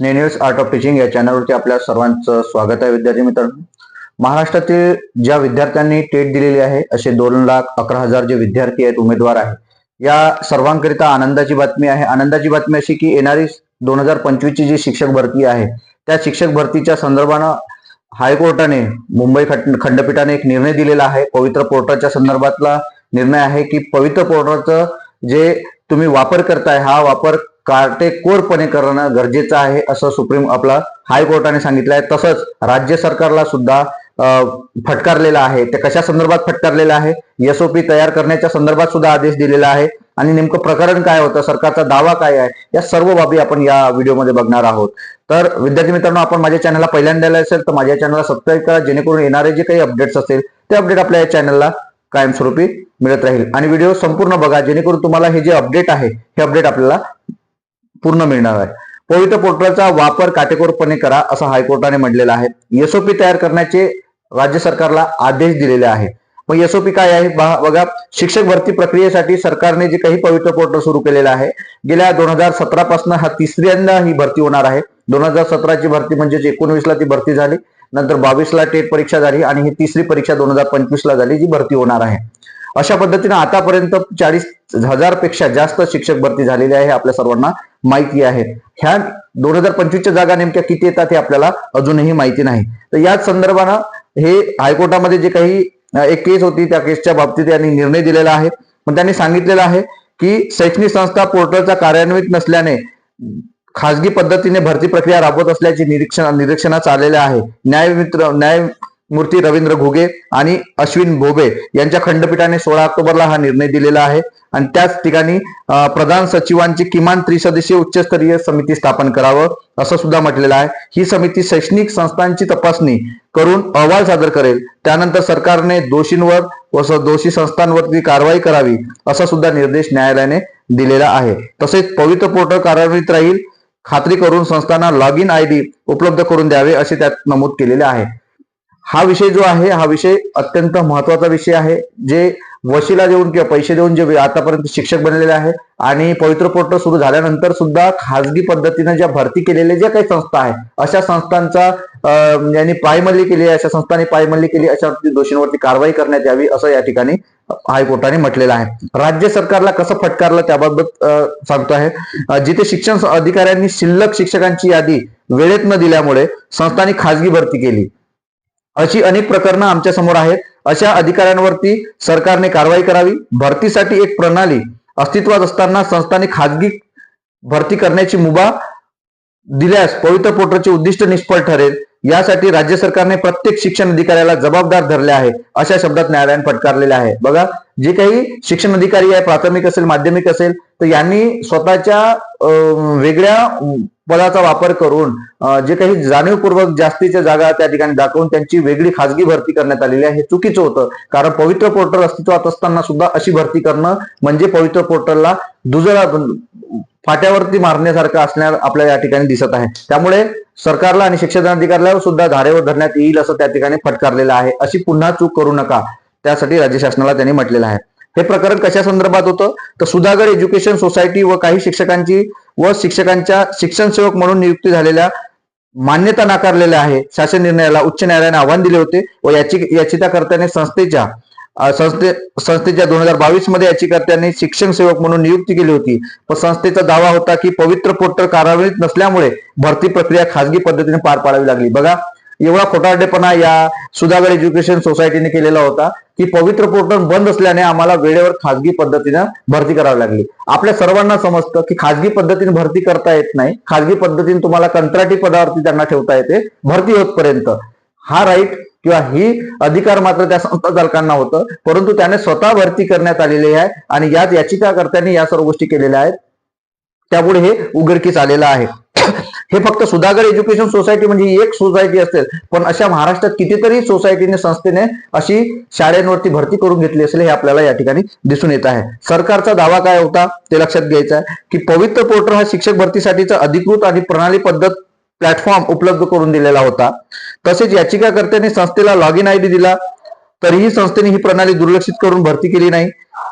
नेन्यूज art of teaching या चॅनलवरती आपल्या सर्वांचं स्वागत आहे विद्यार्थी मित्रांनो. महाराष्ट्रातील ज्या विद्यार्थ्यांनी टेट दिलेली आहे असे दोन लाख अकरा हजार जे विद्यार्थी आहेत उमेदवार आहेत या सर्वांकरिता आनंदाची बातमी आहे. आनंदाची बातमी अशी की येणारी दोन हजार पंचवीसची जी शिक्षक भरती आहे त्या शिक्षक भरतीच्या संदर्भानं हायकोर्टाने मुंबई खंडपीठाने एक निर्णय दिलेला आहे. पवित्र पोर्टलच्या संदर्भातला निर्णय आहे की पवित्र पोर्टलचं जे तुम्ही वापर करताय हा वापर काटेकोरपणे करणं गरजेचं आहे असं सुप्रीम आपला हायकोर्टाने सांगितलं आहे. तसंच राज्य सरकारला सुद्धा फटकारलेला आहे. ते कशा संदर्भात फटकारलेला आहे? एसओपी तयार करण्याच्या संदर्भात सुद्धा आदेश दिलेला आहे. आणि नेमकं प्रकरण काय होतं? सरकारचा दावा काय आहे? या सर्व बाबी आपण या व्हिडिओमध्ये बघणार आहोत. तर विद्यार्थी मित्रांनो आपण माझ्या चॅनलला पहिल्यांदा आले असेल तर माझ्या चॅनलला सबस्क्राईब करा. जेणेकरून येणारे जे काही अपडेट्स असतील ते अपडेट आपल्या या चॅनलला कायमस्वरूपी मिळत राहील. आणि व्हिडिओ संपूर्ण बघा. जेणेकरून तुम्हाला हे जे अपडेट आहे हे अपडेट आपल्याला पूर्ण मिळणार आहे. पवित्र पोर्टलचा वापर काटेकोरपणे करा असं हायकोर्टाने म्हटलेलं आहे. एसओपी तयार करण्याचे राज्य सरकारला आदेश दिलेले आहे. मग एसओपी काय आहे? बा- बघा शिक्षक भरती प्रक्रियेसाठी सरकारने जे काही पवित्र पोर्टल सुरू केलेलं आहे गेल्या दोन हजार सतरा पासून हा तिसऱ्यांदा ही भरती होणार आहे. दोन हजार सतराची भरती म्हणजेच एकोणवीसला ती भरती झाली. नंतर बावीसला टेट परीक्षा झाली आणि ही तिसरी परीक्षा दोन हजार पंचवीसला झाली जी भरती होणार आहे. अशा पद्धतीने आतापर्यंत चाळीस हजारपेक्षा जास्त शिक्षक भरती झालेली आहे आपल्या सर्वांना माहिती आहे. ह्या दोन हजार पंचवीसच्या जागा नेमक्या किती येतात हे आपल्याला अजूनही माहिती नाही. तर याच संदर्भानं हे हायकोर्टामध्ये जे काही एक केस होती त्या केसच्या बाबतीत यांनी निर्णय दिलेला आहे. पण त्यांनी सांगितलेलं आहे की शैक्षणिक संस्था पोर्टलचा कार्यान्वित नसल्याने खासगी पद्धतीने भरती प्रक्रिया राबवत असल्याचे निरीक्षण निरीक्षणात आलेले आहे. न्यायमित्र मूर्ती रवींद्र घुगे आणि अश्विन भोबे यांच्या खंडपीठाने सोळा ऑक्टोबरला हा निर्णय दिलेला आहे. आणि त्याच ठिकाणी प्रधान सचिवांची किमान त्रिसदस्यीय उच्चस्तरीय समिती स्थापन करावं असं सुद्धा म्हटलेलं आहे. ही समिती शैक्षणिक संस्थांची तपासणी करून अहवाल सादर करेल. त्यानंतर सरकारने दोषींवर व दोषी संस्थांवरती कारवाई करावी असा सुद्धा निर्देश न्यायालयाने दिलेला आहे. तसेच पवित्र पोर्टल कार्यान्वित राहील. खात्री करून संस्थांना लॉग इन आय डी उपलब्ध करून द्यावे असे त्यात नमूद केलेले आहे. हा विषय जो आहे हा विषय अत्यंत महत्त्वाचा विषय आहे जे वशिला देऊन किंवा पैसे देऊन जे आतापर्यंत शिक्षक बनलेले आहे आणि पवित्र पोर्टल सुरू झाल्यानंतर सुद्धा खासगी पद्धतीने ज्या भरती केलेल्या ज्या काही संस्था आहे अशा संस्थांचा यांनी पायमल्ली केली आहे अशा संस्थांनी पायमल्ली केली अशा दोषींवरती कारवाई करण्यात यावी असं या ठिकाणी हायकोर्टाने म्हटलेलं आहे. राज्य सरकारला कसं फटकारलं त्याबाबत सांगतो आहे. जिथे शिक्षण अधिकाऱ्यांनी शिल्लक शिक्षकांची यादी वेळेत न दिल्यामुळे संस्थांनी खासगी भरती केली. अशी अनेक प्रकरणं आमच्यासमोर आहेत. अशा अधिकाऱ्यांवरती सरकारने कारवाई करावी. भरतीसाठी एक प्रणाली अस्तित्वात असताना संस्थांनी खाजगी भरती करण्याची मुभा दिल्यास पवित्र पोर्टलचे उद्दिष्ट निष्फळ ठरेल. यासाठी राज्य सरकारने प्रत्येक शिक्षण अधिकाऱ्याला जबाबदार धरले आहे अशा शब्दात न्यायालयाने फटकारलेले आहे. बघा जे काही शिक्षण अधिकारी आहे प्राथमिक असेल माध्यमिक असेल तर यांनी स्वतःच्या वेगळ्या बळाचा वापर करून जे काही जाणीवपूर्वक जास्तीच्या जागा त्या ठिकाणी दाखवून त्यांची वेगळी खासगी भरती करण्यात आलेली आहे. हे चुकीचं होतं कारण पवित्र पोर्टल अस्तित्वात असताना सुद्धा अशी भरती करणं म्हणजे पवित्र पोर्टलला दुजळा फाट्यावरती मारण्यासारखं असणार आपल्याला या ठिकाणी दिसत आहे. त्यामुळे सरकारला आणि शिक्षण अधिकाऱ्याला सुद्धा धारेवर धरण्यात येईल असं त्या ठिकाणी फटकारलेलं आहे. अशी पुन्हा चूक करू नका. त्यासाठी राज्य शासनाला त्यांनी म्हटलेलं आहे. हे प्रकरण कशा संदर्भात होतं? तर सुधागड एज्युकेशन सोसायटी व काही शिक्षकांची व शिक्षकांच्या शिक्षण सेवक म्हणून नियुक्ती झालेल्या मान्यता नाकारलेल्या आहे. शासन निर्णयाला उच्च न्यायालयाने आव्हान दिले होते व याची याचिकाकर्त्याने संस्थेच्या संस्थे संस्थेच्या दोन हजार बावीसमध्ये याचिकाकर्त्यांनी शिक्षण सेवक म्हणून नियुक्ती केली होती. पण संस्थेचा दावा होता की पवित्र पोर्टल कार्यान्वित नसल्यामुळे भरती प्रक्रिया खासगी पद्धतीने पार पाडावी लागली. बघा एवढा खोटारडेपणा या सुधागड एज्युकेशन सोसायटीने केलेला होता की पवित्र पोर्टल बंद असल्याने आम्हाला वेळेवर खाजगी पद्धतीनं भरती करावी लागली. आपल्या सर्वांना समजतं की खाजगी पद्धतीने भरती करता येत नाही. खाजगी पद्धतीने तुम्हाला कंत्राटी पदावरती त्यांना ठेवता येते. भरती होतपर्यंत. हा राईट किंवा ही अधिकार मात्र त्या संस्था चालकांना होतं. परंतु त्याने स्वतः भरती करण्यात आलेली आहे आणि याच याचिकाकर्त्यांनी या सर्व गोष्टी केलेल्या आहेत. त्यामुळे हे उघडकीस आलेलं आहे. हे फक्त सुधागड एज्युकेशन सोसायटी म्हणजे एक सोसायटी असेल पण अशा महाराष्ट्रात कितीतरी सोसायटीने संस्थेने अशी शाळेंवरती भरती करून घेतली असेल हे आपल्याला या ठिकाणी दिसून येत आहे. सरकारचा दावा काय होता ते लक्षात घ्यायचा आहे की पवित्र पोर्टल हा शिक्षक भरतीसाठीचा अधिकृत आणि प्रणाली पद्धत प्लॅटफॉर्म उपलब्ध करून दिलेला होता. तसेच याचिकाकर्त्यांनी संस्थेला लॉग इन आय डी दिला. तरीही संस्थेने ही प्रणाली दुर्लक्षित करून भरती केली नाही.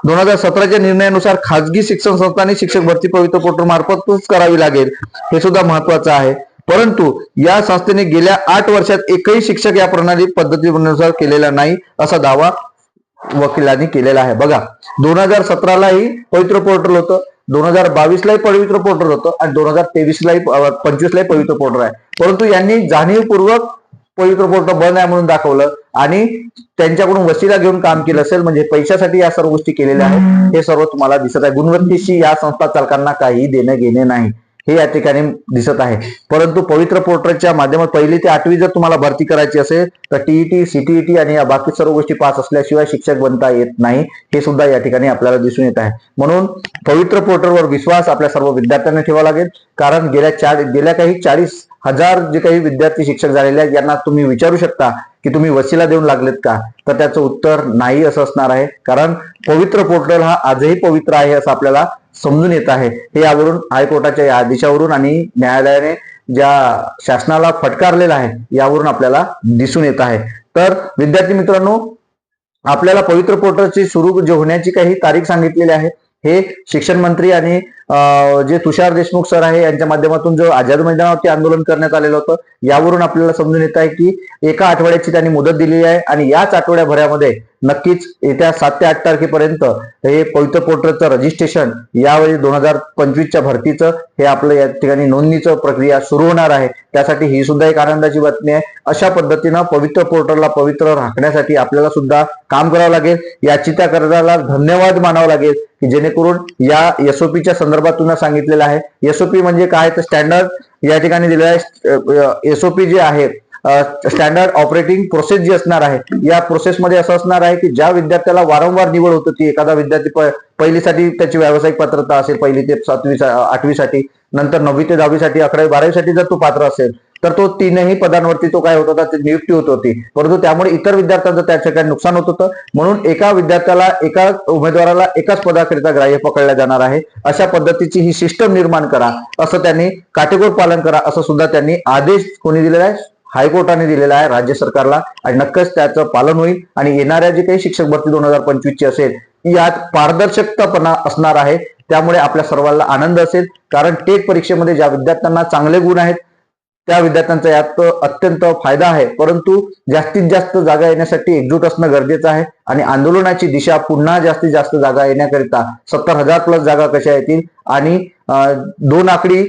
दोन हजार सतराच्या निर्णयानुसार खासगी शिक्षण संस्थांनी शिक्षक भरती पवित्र पोर्टल मार्फतच करावी लागेल. हे सुद्धा महत्वाचं आहे. परंतु या संस्थेने गेल्या आठ वर्षात एकही शिक्षक या प्रणाली पद्धतीनुसार केलेला नाही असा दावा वकिलांनी केलेला आहे. बघा दोन हजार सतरालाही पवित्र पोर्टल होतं दोन हजार बावीसलाही पवित्र पोर्टल होतं आणि दोन हजार तेवीसलाही पंचवीसलाही पवित्र पोर्टल आहे. परंतु यांनी जाणीवपूर्वक पवित्र पोर्टल बंद आहे म्हणून दाखवलं. आणि त्यांच्याकडून वसिला घेऊन काम केलं असेल म्हणजे पैशासाठी या सर्व गोष्टी केलेल्या आहेत. हे सर्व तुम्हाला दिसत आहे. गुणवत्तेशी या संस्था चालकांना काही देणं घेणे नाही. हे या ठिकाणी दिसत आहे. परंतु पवित्र पोर्टलच्या माध्यमात पहिली ते आठवी जर तुम्हाला भरती करायची असेल तर टीईटी सीटीईटी आणि या बाकी सर्व गोष्टी पास असल्याशिवाय शिक्षक बनता येत नाही. हे सुद्धा या ठिकाणी आपल्याला दिसून येत आहे. म्हणून पवित्र पोर्टलवर विश्वास आपल्या सर्व विद्यार्थ्यांना ठेवावा लागेल. कारण गेल्या चार गेल्या काही चाळीस हजार जे काही विद्यार्थी शिक्षक झालेले आहेत यांना तुम्ही विचारू शकता की तुम्ही वसीला देऊन लागलेत का? तर त्याचं उत्तर नाही असं असणार आहे. कारण पवित्र पोर्टल हा आजही पवित्र आहे असं आपल्याला समजून येत आहे. हे यावरून हायकोर्टाच्या या आदेशावरून आणि न्यायालयाने ज्या शासनाला फटकारलेला आहे यावरून आपल्याला दिसून येत आहे. तर विद्यार्थी मित्रांनो आपल्याला पवित्र पोर्टलची सुरू जे होण्याची काही तारीख सांगितलेली आहे हे शिक्षण मंत्री आणि जे तुषार देशमुख सर आहे यांच्या माध्यमातून जो आझाद मैदानावरती आंदोलन करण्यात आलेलं होतं यावरून आपल्याला समजून येत आहे की एका आठवड्याची त्यांनी मुदत दिलेली आहे आणि याच आठवड्याभरामध्ये नक्कीच येत्या सात ते आठ तारखेपर्यंत हे पवित्र पोर्टलचं रजिस्ट्रेशन यावेळी दोन हजार पंचवीसच्या भरतीचं हे आपलं या ठिकाणी नोंदणीचं प्रक्रिया सुरू होणार आहे. त्यासाठी ही सुद्धा एक आनंदाची बातमी आहे. अशा पद्धतीनं पवित्र पोर्टलला पवित्र राखण्यासाठी आपल्याला सुद्धा काम करावं लागेल. याची त्या कर्जाला धन्यवाद मानावा लागेल की जेणेकरून या एसओपीच्या संदर्भात तुम्हाला सांगितलेलं आहे. एसओपी म्हणजे काय? तर स्टँडर्ड या ठिकाणी दिलेलं आहे एसओपी जे आहे स्टँडर्ड ऑपरेटिंग प्रोसेस जी असणार आहे. या प्रोसेसमध्ये असं असणार आहे की ज्या विद्यार्थ्याला वारंवार निवड होत होती एखादा विद्यार्थी पहिलीसाठी त्याची व्यावसायिक पात्रता असेल पहिली ते सातवी आठवीसाठी नंतर नववी ते दहावीसाठी अकरावी बारावीसाठी जर तो पात्र असेल तर तो तीनही पदांवरती तो काय होत होता ती नियुक्ती होत होती. परंतु त्यामुळे इतर विद्यार्थ्यांचं त्या ठिकाणी नुकसान होत होतं. म्हणून एका विद्यार्थ्याला एका उमेदवाराला एकाच पदाकरिता ग्राह्य पकडल्या जाणार आहे. अशा पद्धतीची ही सिस्टम निर्माण करा असं त्यांनी काटेकोर पालन करा असं सुद्धा त्यांनी आदेश कोणी दिलेला आहे? हायकोर्टाने दिलेला आहे राज्य सरकारला. आणि नक्कीच त्याचं पालन होईल. आणि येणाऱ्या जे काही शिक्षक भरती दोन हजार पंचवीसची असेल यात पारदर्शकतापणा असणार आहे. त्यामुळे आपल्या सर्वांना आनंद असेल. कारण टेट परीक्षेमध्ये ज्या विद्यार्थ्यांना चांगले गुण आहेत त्या विद्यार्थ्यांचा यात अत्यंत फायदा आहे. परंतु जास्तीत जास्त जागा येण्यासाठी एकजूट असणं गरजेचं आहे. आणि आंदोलनाची दिशा पुन्हा जास्तीत जास्त जागा येण्याकरिता सत्तर हजार प्लस जागा कशा येतील? आणि दोन आकडी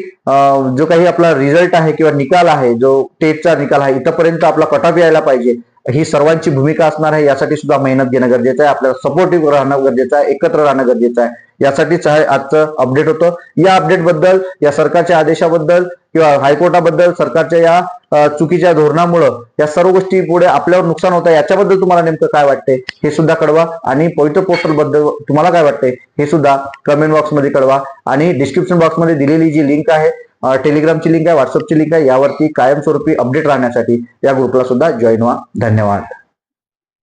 जो काही आपला रिझल्ट आहे किंवा निकाल आहे जो टेटचा निकाल आहे इथपर्यंत आपला कटअप यायला पाहिजे. ही सर्वांची भूमिका असणार आहे यासाठी सुद्धा मेहनत घेणं गरजेचं आहे आपल्याला सपोर्टिव्ह राहणं गरजेचं आहे एकत्र राहणं गरजेचं आहे. यासाठीच आजचं अपडेट होतं. या अपडेटबद्दल या सरकारच्या आदेशाबद्दल किंवा हायकोर्टाबद्दल सरकारच्या या चुकीच्या धोरणामुळं या सर्व गोष्टी पुढे आपल्यावर नुकसान होतं याच्याबद्दल तुम्हाला नेमकं काय वाटते हे सुद्धा कळवा आणि पवित्र पोर्टलबद्दल तुम्हाला काय वाटते हे सुद्धा कमेंट बॉक्समध्ये कळवा आणि डिस्क्रिप्शन बॉक्समध्ये दिलेली जी लिंक आहे टेलिग्रामची लिंक आहे व्हॉट्सअपची लिंक आहे यावरती कायमस्वरूपी अपडेट राहण्यासाठी या ग्रुपला सुद्धा जॉईन व्हा. धन्यवाद.